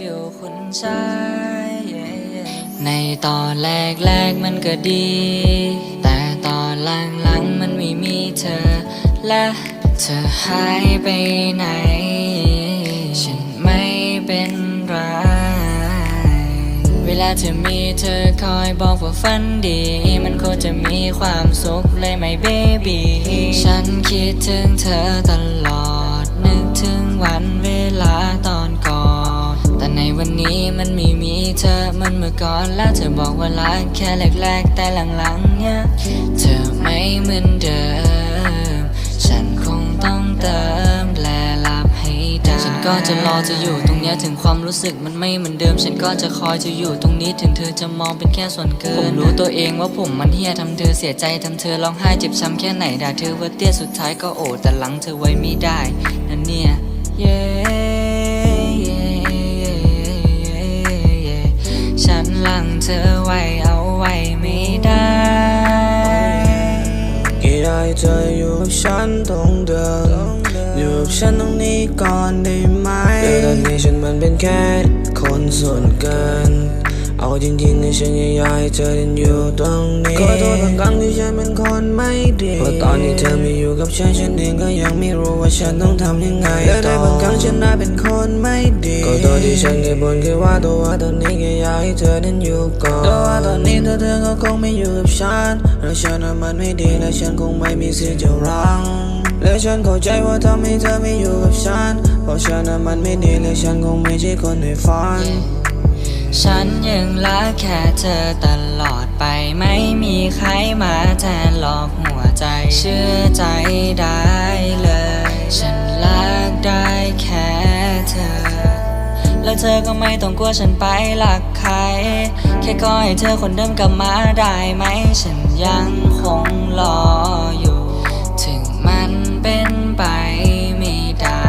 คุณชายในตอนแรกแรกๆมันก็ดี แต่ตอนหลังหลังๆมันไม่มีเธอ และเธอหายไปไหน ฉันไม่เป็นไร เวลาเธอมีเธอคอยบอกว่าฝันดี มันคงจะมีความสุขเลยไหมเบบี้ฉันคิดถึงเธอตลอด นึกถึงวันเวลา ในวันนี้มันไม่มีเธอมันเมื่อก่อนแล้วเธอบอกว่ารักแค่แรกๆแต่หลังๆเนี่ยเธอไม่เหมือนเดิม ฉันคงต้องเติมแลหลับให้ได้ฉันก็จะรอจะอยู่ตรงเนี้ยถึงความรู้สึกมันไม่เหมือนเดิม ฉันก็จะคอยจะอยู่ตรงนี้ถึงเธอจะมองเป็นแค่ส่วนเกินผมรู้ตัวเองว่าผมมันเฮียทำเธอเสียใจทำเธอร้องไห้เจ็บช้ำแค่ไหนด่าเธอว่าเตี้ยสุดท้ายก็โอดแต่หลังเธอไว้ไม่ได้นั่นเนี่ยเลังเธอไว้เอาไว้ไม่ได้กี่ได้เธออยู่กับฉันตรงเดิมอยู่กับฉันตรงนี้ก่อนได้ไหมแต่ตอนนี้ฉันมันเป็นแค่คนส่วนเกินเอาจริงๆในฉันยังอยากให้เธอเดินอยู่ตรงนี้ขอโทษบางครั้งที่ฉันเป็นคนไม่ดีเพราะตอนที่เธอไม่อยู่กับฉันฉันเองก็ยังไม่รู้ว่าฉันต้องทำยังไงและในบางครั้งฉันน่าเป็นคนไม่ดีขอโทษที่ฉันเคยบ่นแค่ว่าตัวว่าตอนนี้แค่อยากให้เธอเดินอยู่ก่อนแต่ว่าตอนนี้เธอเธอก็คงไม่อยู่กับฉันและฉันน่ะมันไม่ดีและฉันคงไม่มีสิทธิ์จะรังและฉันเข้าใจว่าทำให้เธอไม่อยู่กับฉันเพราะฉันน่ะมันไม่ดีและฉันคงไม่ใช่คนในฝันฉันยังรักแค่เธอตลอดไปไม่มีใครมาแทนหลอกหัวใจ เชื่อใจได้เลย ฉันรักได้แค่เธอ แล้วเธอก็ไม่ต้องกลัวฉันไปหลักใคร แค่ก็ให้เธอคนเดิมกลับมาได้ไหม ฉันยังคงรออยู่ ถึงมันเป็นไปไม่ได้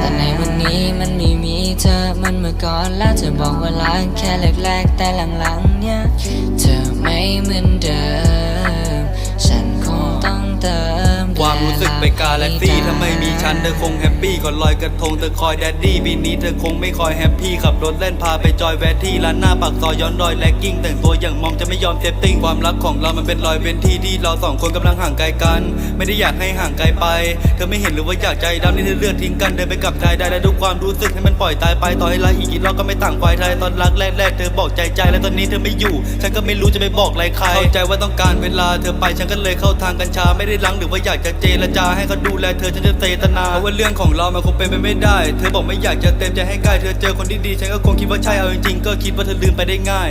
แต่ในวันนี้มันไม่มีเธอเหมันเมื่อก่อนแล้วเธอบอกว่ารักแค่แรกๆแต่หลังๆเนี่ย เธอไม่เหมือนเดิม ไปกาแล็กซี่ถ้าไม่มีฉันเธอคงแฮปปี้ก่อนลอยกระทงเธอคอยแดดดี้ปีนี้เธอคงไม่คอยแฮปปี้ขับรถเล่นพาไปจอยแวะที่ร้านหน้าปากซอยย้อนรอยแลกกิ้งแต่งตัวอย่างมองจะไม่ยอมเซฟติ้งความรักของเรามันเป็นรอยเว้นที่ที่เราสองคนกำลังห่างไกลกัน ไม่ได้อยากให้ห่างไกลไป เธอไม่เห็นหรือว่าอยากใจดำนี่เธอเลือกทิ้งกันเดินไปกับชายใดและทุกความรู้สึกให้มันปล่อยตายไปต่อให้รักอีกกี่รอบก็ไม่ต่างฝ่ายไทยตอนรักแรกๆเธอบอกใจใจแล้วตอนนี้เธอไม่อยู่ ฉันก็ไม่รู้จะไปบอกอะไรใครเข้าใจว่าต้องการเวลาเธอไปฉันก็เลยเข้าทางกัญชาไม่ได้ลังหรือว่าอยากจะเจรจาให้เขาดูแลเธอฉันจะเตตนาเพราะว่าเรื่องของเรามันคงเป็นไปไม่ได้ เธอบอกไม่อยากจะเต็มใจให้ใกล้เธอเจอคนที่ดีฉันก็คงคิดว่าใช่เอาจริงๆก็คิดว่าเธอลืมไปได้ง่าย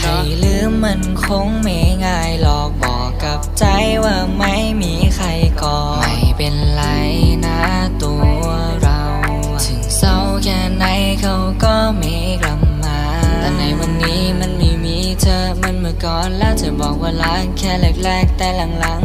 ให้ลืมมันคงไม่ง่ายหรอกบอกกับใจว่าไม่มีใครก่อไม่เป็นไรนะตัวเรา ถึงเศร้าแค่ไหนเขาก็ไม่กลับมา แต่ในวันนี้มันไม่มีเธอเหมันเมื่อก่อนแล้วเธอบอกว่ารักแค่แรกๆแต่หลัง